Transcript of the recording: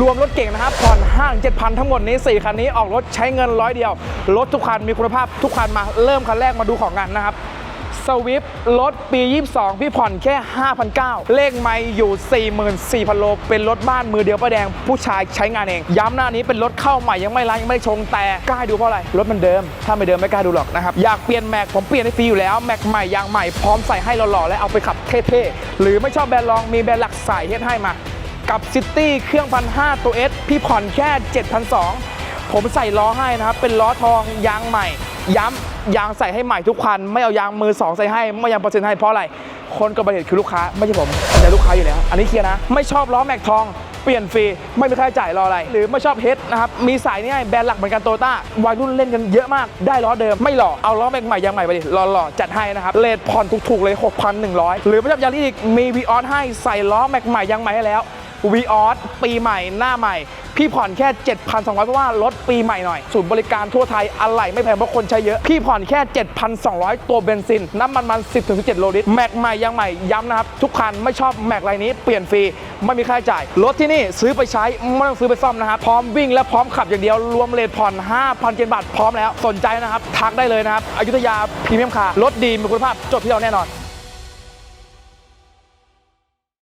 รวมรถเก่งนะครับผ่อนห้างเจ็ดพันทั้งหมดนี้ 4 คันนี้ออกรถใช้เงินร้อยเดียว รถทุกคันมีคุณภาพทุกคันมาเริ่มคันแรกมาดูของกันนะครับสวิฟรถปี 22 พี่ผ่อนแค่5,900เลขไม่อยู่ 44,000 โล เป็นรถบ้านมือเดียวป้าแดงผู้ชายใช้งานเอง ย้ำหน้านี้เป็นรถเข้าใหม่ยังไม่ล้างยังไม่ได้ชงแต่กล้าดูเพราะอะไร รถมันเดิม ถ้าไม่เดิมไม่กล้าดูหรอกนะครับ อยากเปลี่ยนแม็กผมเปลี่ยนให้ฟรีอยู่แล้ว แม็กใหม่ยางใหม่พร้อมใส่ให้หล่อๆและเอาไปขับเท่ๆ หรือไม่ชอบแบรนด์รองมีแบรนด์หลักใส่เฮ็ดให้มา กับซิตี้เครื่องพันห้าตัวเอสพี่ผ่อนแค่7,200 ผมใส่ล้อให้นะครับ เป็นล้อทองยางใหม่ ย้ำยางใส่ให้ใหม่ทุกคัน ไม่เอายางมือ 2 ใส่ให้ ไม่ยางเปอร์เซ็นต์ให้เพราะอะไร คนกระบะเหตุคือลูกค้า ไม่ใช่ผมแต่ลูกค้าอยู่แล้ว อันนี้เคลียร์นะ ไม่ชอบล้อแม็กทองเปลี่ยนฟรี ไม่มีค่าใช้จ่ายรออะไร หรือไม่ชอบเฮดนะครับ มีสายนี่ให้แบรนด์หลักเหมือนกันโตต้าวัยรุ่นเล่นกันเยอะมาก ได้ล้อเดิมไม่หล่อ เอาล้อแม็กใหม่ยางใหม่ไปดิหล่อๆ จัดให้นะครับเลทผ่อนถูกๆเลย 6,100 หรือไม่ชอบยางที่อีกมีวีออสให้ใส่ล้อแม็กใหม่ยางใหม่ให้แล้ว วีออสปีใหม่หน้าใหม่ พี่ผ่อนแค่ 7,200 เพราะว่ารถปีใหม่หน่อย ศูนย์บริการทั่วไทยอะไหล่ไม่แพงเพราะคนใช้เยอะ พี่ผ่อนแค่ 7,200 ตัวเบนซิน น้ำมันมัน 10-17 โลลิตร แม็กใหม่ยังใหม่ย้ำนะครับ ทุกคันไม่ชอบแม็กไรนี้เปลี่ยนฟรี ไม่มีค่าใช้จ่ายรถที่นี่ซื้อไปใช้ ไม่ต้องซื้อไปซ่อมนะครับพร้อมวิ่งและพร้อมขับอย่างเดียวรวมเลทผ่อน 5,000เจนบาทพร้อมแล้วสนใจนะครับทักได้เลยนะครับอยุธยาพรีเมียมคาร์รถดีมีคุณภาพจบที่เราแน่นอน